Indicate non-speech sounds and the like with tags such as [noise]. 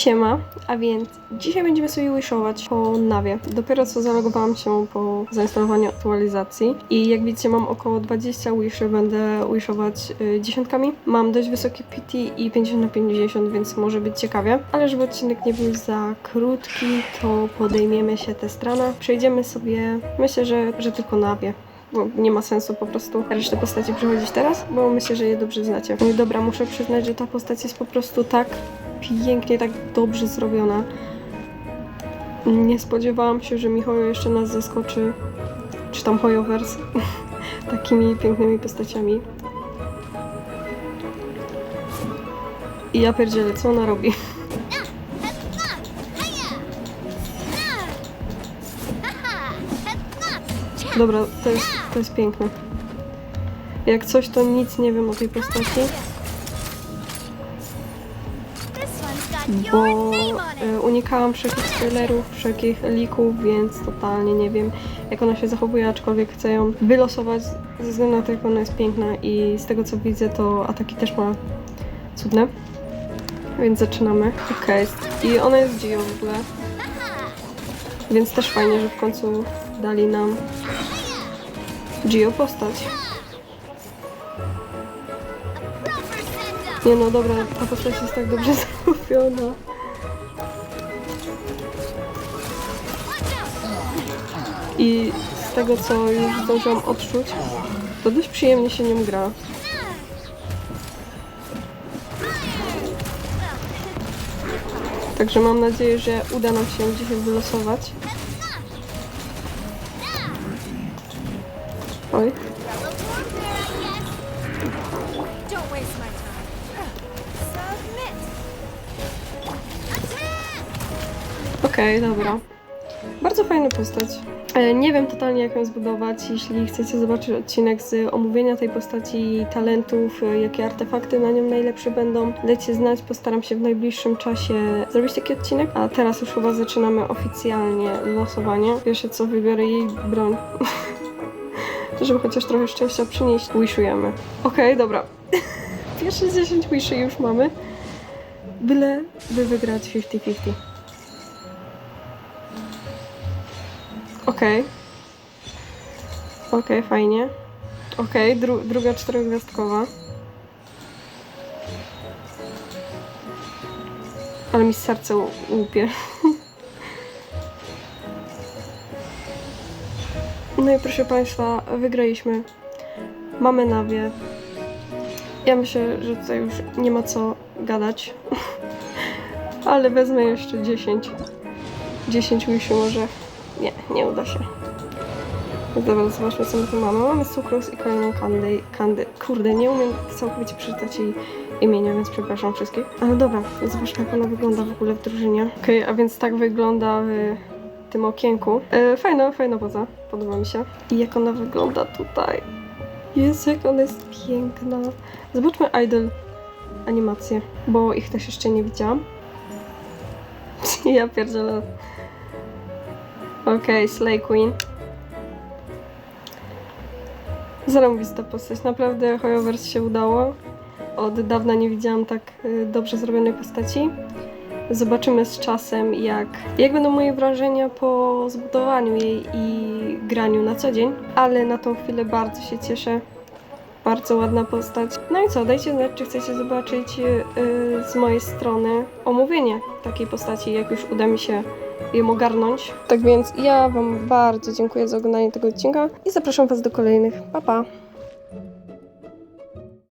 Siema, a więc dzisiaj będziemy sobie wishować po nawie. Dopiero co zalogowałam się po zainstalowaniu aktualizacji i jak widzicie mam około 20 wiszy, będę wishować y, dziesiątkami. Mam dość wysokie PT i 50 na 50, więc może być ciekawie. Ale żeby odcinek nie był za krótki, to podejmiemy się testrana. Przejdziemy sobie, myślę, że, że tylko nawie bo nie ma sensu po prostu resztę postaci przechodzić teraz, bo myślę, że je dobrze znacie. No dobra, muszę przyznać, że ta postać jest po prostu tak pięknie, tak dobrze zrobiona. Nie spodziewałam się, że Michojo jeszcze nas zaskoczy, czy tam Hojowers, [laughs] takimi pięknymi postaciami. I ja pierdzielę, co ona robi? Dobra, to jest, to jest piękne. Jak coś, to nic nie wiem o tej postaci, bo e, unikałam wszelkich spoilerów, wszelkich lików, więc totalnie nie wiem, jak ona się zachowuje, aczkolwiek chcę ją wylosować ze względu na to, jak ona jest piękna i z tego, co widzę, to ataki też ma cudne. Więc zaczynamy. Okej, i ona jest Gio w ogóle, więc też fajnie, że w końcu dali nam Gio postać. Nie no dobra, ta postać jest tak dobrze [laughs] zrobiona. I z tego co już zdążyłam odczuć, to dość przyjemnie się nią gra. Także mam nadzieję, że uda nam się dzisiaj wylosować. Oj. Okej, dobra. Bardzo fajna postać. E, Nie wiem totalnie jak ją zbudować. Jeśli chcecie zobaczyć odcinek z omówienia tej postaci, talentów, e, jakie artefakty na nią najlepsze będą, dajcie znać. Postaram się w najbliższym czasie zrobić taki odcinek. A teraz już chyba zaczynamy oficjalnie losowanie. Pierwsze co wybiorę jej broń. [laughs] Żeby chociaż trochę szczęścia przynieść. Wishujemy. Okej, dobra. [laughs] Pierwsze z 10 wiszy już mamy. Byle by wygrać 50-50. Okej. Okej, fajnie. Okej, dru druga czterogwiazdkowa. Ale mi serce łupie. [laughs] No i proszę Państwa, wygraliśmy. Mamy nawie. Ja myślę, że tutaj już nie ma co gadać. [laughs] Ale wezmę jeszcze 10. 10 się może. Nie, nie uda się. Dobra, zobaczmy co my tu mamy. Mamy sukrus i kolejną kandy. kandy. Kurde, nie umiem całkowicie przeczytać jej imienia, więc przepraszam wszystkich. Ale dobra, zobaczmy jak ona wygląda w ogóle w drużynie. Okej, a więc tak wygląda w tym okienku. E, fajna, fajna poza. Podoba mi się. I jak ona wygląda tutaj. Jezu, jak ona jest piękna. Zobaczmy idol animacje, bo ich też jeszcze nie widziałam. [laughs] ja pierdzielę. Okej, Slay Queen. Zarąbista postać. Naprawdę Hoyoverse się udało. Od dawna nie widziałam tak y, dobrze zrobionej postaci. Zobaczymy z czasem, jak, jak będą moje wrażenia po zbudowaniu jej i graniu na co dzień. Ale na tą chwilę bardzo się cieszę. Bardzo ładna postać. No i co, dajcie znać, czy chcecie zobaczyć y, y, z mojej strony omówienie takiej postaci, jak już uda mi się ją ogarnąć. Tak więc ja Wam bardzo dziękuję za oglądanie tego odcinka i zapraszam Was do kolejnych. Pa, pa!